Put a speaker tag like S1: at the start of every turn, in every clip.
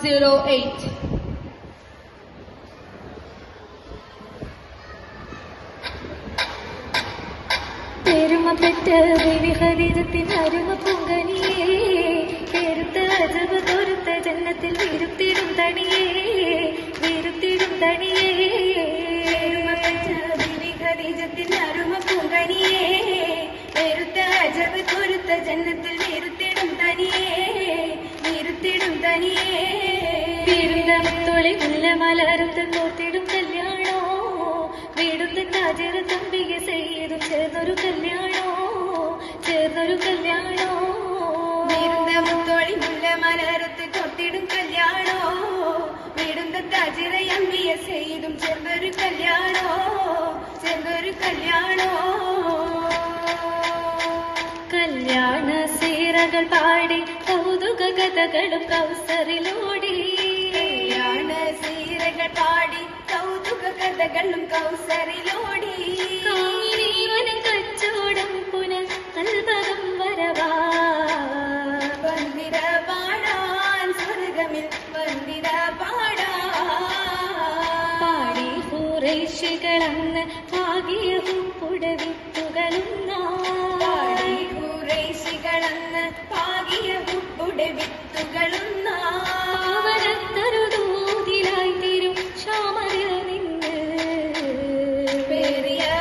S1: 108.
S2: പെരുമപ്പെട്ട വിഹരിതത്തിൻ അരുമ പൊങ്കനിയേ അജബ് തൊരുത്ത ജന്നത്തിൽ വിരുത്തിടും തണിയേ വിരുത്തിടും തണിയേ പെരുമപ്പെട്ട വിഹരിതത്തിൻ അരുമ പൊങ്കനിയേ അജബ് തൊരുത്ത ജന്നത്തിൽ വിരുത്തിടും തനിയേ. നിർത്തിടും തനിയേ തിരുന്തമത്തൊളി മുല്ലമലർത്ത് കോർത്തിടും കല്യാണോ? വീടുന്ന താജര തമ്പിക ചെയ്തും ചേർന്നൊരു കല്യാണോ? ചേർന്നൊരു കല്യാണോ?
S3: വീരുന്തമുത്തോളി മുല്ലമലരത്ത് കൊത്തിടും കല്യാണോ? വീടുന്ന താജിറയമ്മിയ ചെയ്തും ചേർന്നൊരു കല്യാണോ? ചേർന്നൊരു കല്യാണ?
S2: സീറകൾ പാടി കൗതുക കഥകളും കൗസറിലൂടി.
S3: സീരകൾ പാടി കൗതുക കഥകളും കൗസറിലൂടി.
S2: കാമിനീവനം കച്ചോടം പുനൽ കൽപകം വരവാ.
S3: വന്ദിര പാടാൻ സ്വർഗമിൽ വന്ദിര പാടാൻ
S2: പാടി കുറേശികളന്ന് പാകിയ പുടവിത്തുകളുന്ന.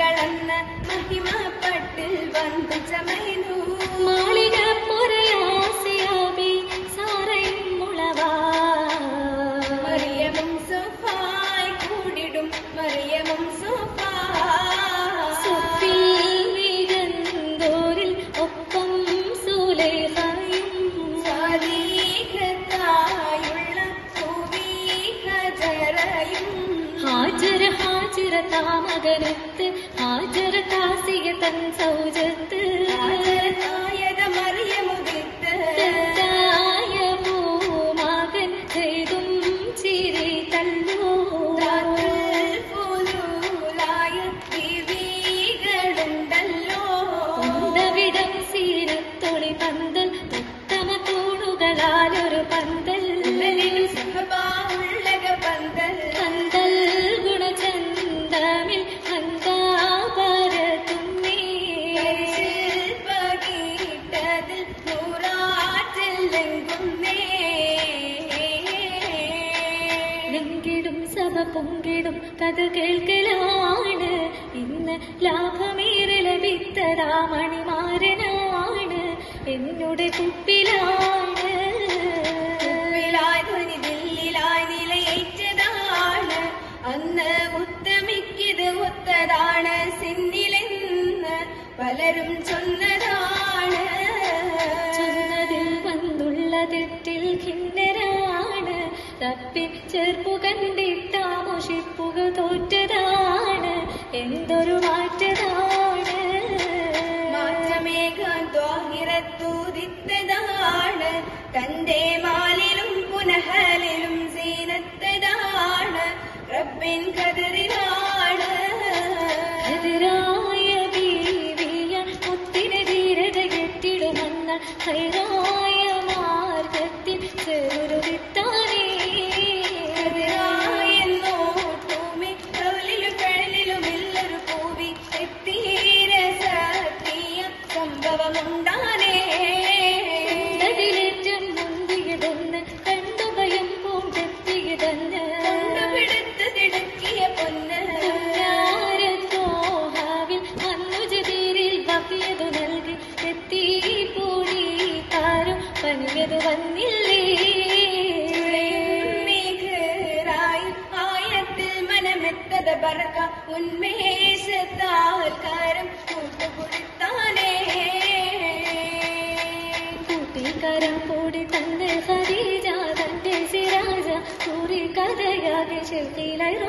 S2: ಮಗಳನ್ನ ಮಹಿಮ ಪಟ್ಟಿಲ್ ಬಂದು ಜಮೈನು ಮಾಳಿನ ಪೊರೆಯ
S3: ಆಸೆಯಾಗಿ ಸಾರೈ
S2: ಮುಳವಾ மரியமும் சுப்பாய் கூடிடும் மரியமும்
S3: சுப்பாய் சுப்பி வீரந்தோரில்
S2: ஒப்பம் சூலைகாயும். சாதீகத்தாயுள்ள பூவீக ஜரையும் ஹாஜர
S3: ஆச்சரதா மகரத்து
S2: ஆச்சரதாசிய தன் சௌஜத்து.
S3: सिं மரியமும்
S2: ലെങ്കിടും സഭ പൊങ്കിടും കഥ കേൾക്കലാണ്. ഇന്ന് ലാഭമേറെ ലഭിത്തതാ മണിമാരനാണ് എന്നുടെ കുപ്പിലാണ്
S3: നിലയേറ്റതാണ്. ഒത്തതാണ്. സിന്നിലെന്ന് പലരും ചൊന്നതാണ്
S2: തപ്പി ചെറുപ്പു കണ്ടിട്ട മുഷിപ്പുക തോറ്റതാണ്. എന്തൊരു മാറ്റതാണ്.
S3: മാറ്റമേഘാൻ ത്വാഹിറത്തൂതിത്തതാണ് തന്റെ മാലിലും പുനഹലിലും സീനത്തതാണ്. റബ്ബിൻ കതിരിലാണ്
S2: എതിരായ ബീവിയ മുത്തിന് ധീരത കെട്ടിടുമെന്ന ഹൈറായ മാർഗത്തിൽ ചെറുരുവിത്താനേ
S3: സംഭവമുണ്ടാനേ
S2: അതിലേറ്റം മുന്തിയതെന്ന് കണ്ടു ഭയം പൂണ്ടെത്തിയതെന്ന്
S3: കൊണ്ടുപിടുത്ത് തിടുക്കിയ പൊന്ന് ാരത്തോഹാവിൽ
S2: മന്നുജതീരിൽ വകിയതു നൽകി. എത്തി പൂടി താരം പനിയതു വന്നില്ലേ.
S3: ആയത്തിൽ മനമെത്തത ബറക്ക ഉന്മേഷത്താൽ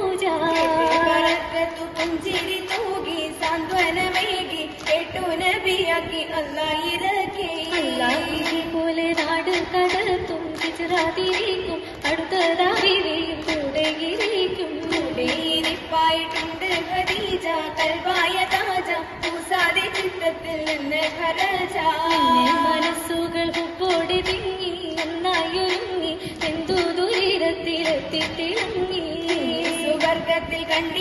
S3: പൂജവാറത്തു പുഞ്ചിരി തൂകി സാന്ത്വനമേകി എട്ടു നബിയാക്കി അല്ലായിരക്കി
S2: അല്ലായിരെ പോലെ നാട് കടൽ തുമ്പിച്ചതിരിക്കും അടുത്തതായിരിക്കും കൂടെയിരിക്കും.
S3: കൂടെയിരിപ്പായിട്ടുണ്ട് ഖദീജ കൽവായ താജ പൂസാതെ ചിത്തത്തിൽ നിന്ന് ഖരജ.
S2: മനസ്സുകൾ ഉപ്പോടെ തിങ്ങി നന്നായി ഒരുങ്ങി എന്തു ദുരിതത്തിലെത്തിത്തിളങ്ങി. ഗർഭത്തിൽ കണ്ടി